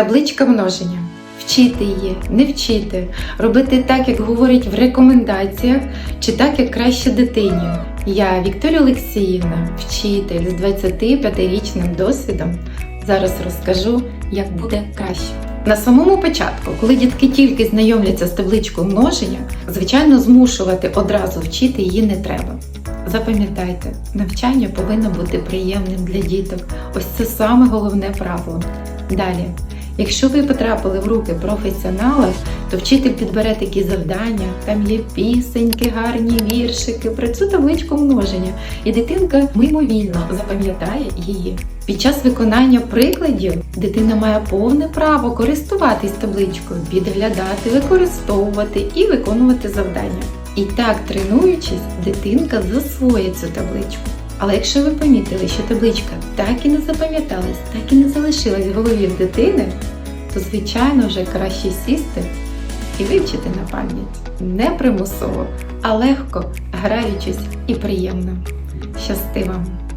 Табличка множення. Вчити її, не вчити, робити так, як говорять в рекомендаціях, чи так, як краще дитині. Я Вікторія Олексіївна, вчитель з 25-річним досвідом. Зараз розкажу, як буде краще. На самому початку, коли дітки тільки знайомляться з табличкою множення, звичайно, змушувати одразу вчити її не треба. Запам'ятайте, навчання повинно бути приємним для діток. Ось це саме головне правило. Далі, якщо ви потрапили в руки професіонала, то вчитель підбере такі завдання, там є пісеньки, гарні віршики про цю табличку множення, і дитинка мимовільно запам'ятає її. Під час виконання прикладів дитина має повне право користуватись табличкою, підглядати, використовувати і виконувати завдання. І так, тренуючись, дитинка засвоїть цю табличку. Але якщо ви помітили, що табличка так і не запам'яталась, так і не залишилась в голові дитини, то звичайно вже краще сісти і вивчити на пам'ять. Не примусово, а легко, граючись і приємно. Щасти вам!